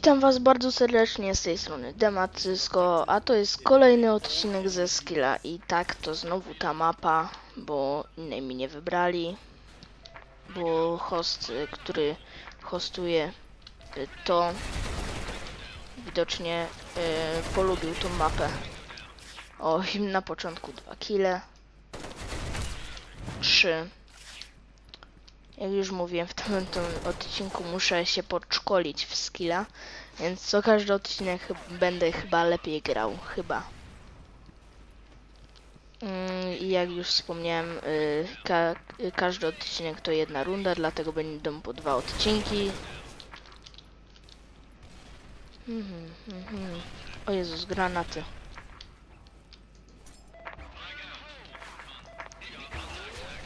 Witam was bardzo serdecznie z tej strony Demacysko, a to jest kolejny odcinek ze Skilla i tak to znowu ta mapa, bo innej mi nie wybrali, bo host, który hostuje y, to widocznie y, polubił tą mapę. O, na początku dwa kile, trzy. Jak już mówiłem w tym, tym odcinku, muszę się podszkolić w skilla, więc co każdy odcinek będę chyba lepiej grał, chyba. Mm, I jak już wspomniałem, y, ka y, każdy odcinek to jedna runda, dlatego będą po dwa odcinki. Mhm, mhm. O Jezus, granaty.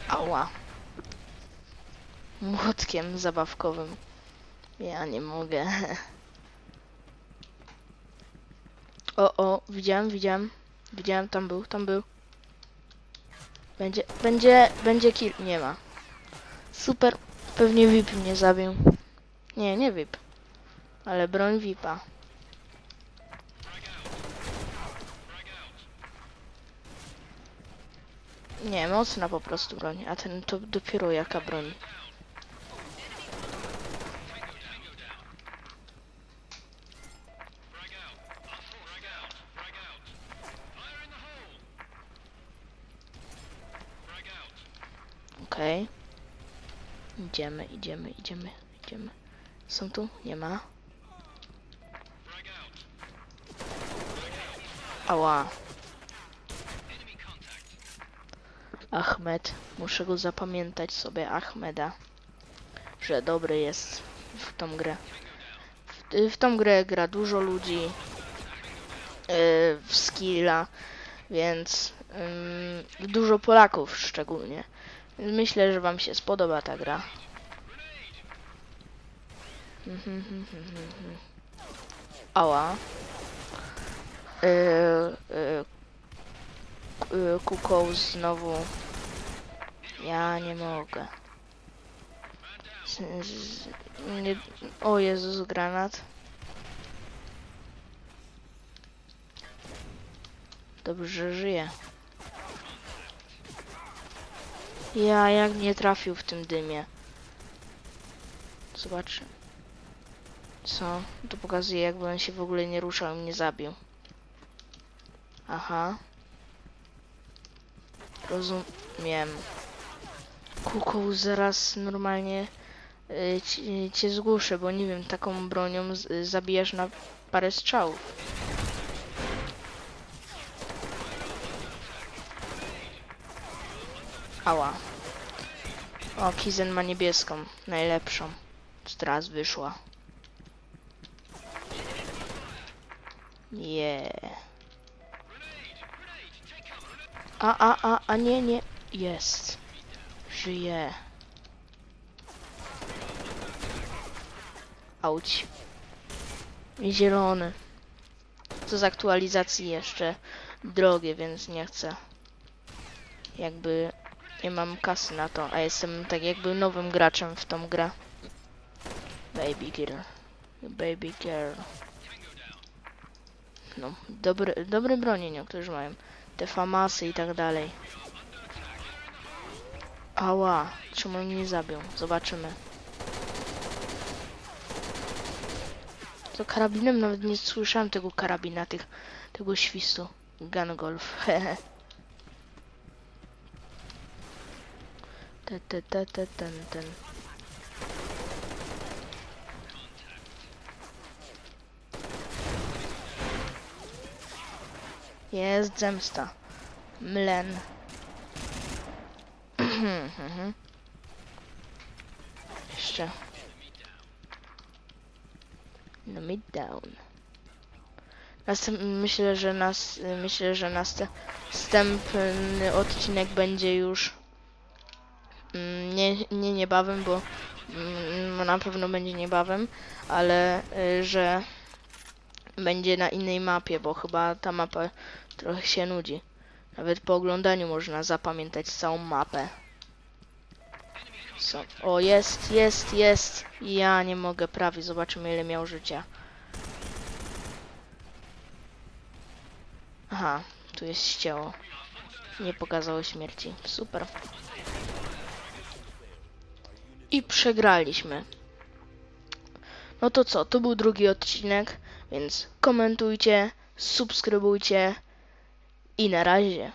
Ała. Młotkiem zabawkowym. Ja nie mogę. O, o, widziałem, widziałem. Widziałem, tam był, tam był. Będzie, będzie, będzie kill. Nie ma. Super. Pewnie VIP mnie zabił. Nie, nie VIP. Ale broń VIPa. Nie, mocna po prostu broń. A ten to dopiero jaka broń. Okej. Idziemy, idziemy, idziemy, idziemy. Są tu? Nie ma. Ała. Ahmed. Muszę go zapamiętać sobie, Ahmeda. Że dobry jest w tą grę. W, tą grę gra dużo ludzi. Yy, w skilla. Więc ym, dużo Polaków szczególnie. Myślę, że wam się spodoba ta gra. Ała. Yy, k- yy, Kukoł znowu. Ja nie mogę. Z, z, nie, o Jezus, granat. Dobrze, żyje. Ja jak nie trafił w tym dymie. Zobacz. Co? To pokazuje jakby on się w ogóle nie ruszał i mnie zabił. Aha. Rozumiem. Kuku, zaraz normalnie y, ci- cię zgłuszę, bo nie wiem, taką bronią y, zabijasz na parę strzałów. Ała. O, Kizen ma niebieską, najlepszą. Teraz wyszła. Nie. A, a, a, a nie, nie. Jest. Żyje. Auć. Zielony. To z aktualizacji jeszcze drogie, więc nie chcę. Jakby nie mam kasy na to, a jestem tak jakby nowym graczem w tą grę. Baby girl. Baby girl. No, dobre, dobre bronie niektórzy mają. Te famasy i tak dalej. Ała, czemu mnie nie zabił? Zobaczymy. To karabinem nawet nie słyszałem tego karabina, tych, tego świstu. Gun golf, hehe. Te, te, te, te, ten, ten. Jest zemsta. Mlen. Jeszcze. No mid down. Następ, myślę, że nas, myślę, że następny odcinek będzie już nie, nie niebawem, bo mm, na pewno będzie niebawem, ale y, że będzie na innej mapie, bo chyba ta mapa trochę się nudzi. Nawet po oglądaniu można zapamiętać całą mapę. So, o, jest, jest, jest. Ja nie mogę prawie. Zobaczymy, ile miał życia. Aha, tu jest ścieło. Nie pokazało śmierci. Super. I przegraliśmy. No to co, to był drugi odcinek, więc komentujcie, subskrybujcie i na razie.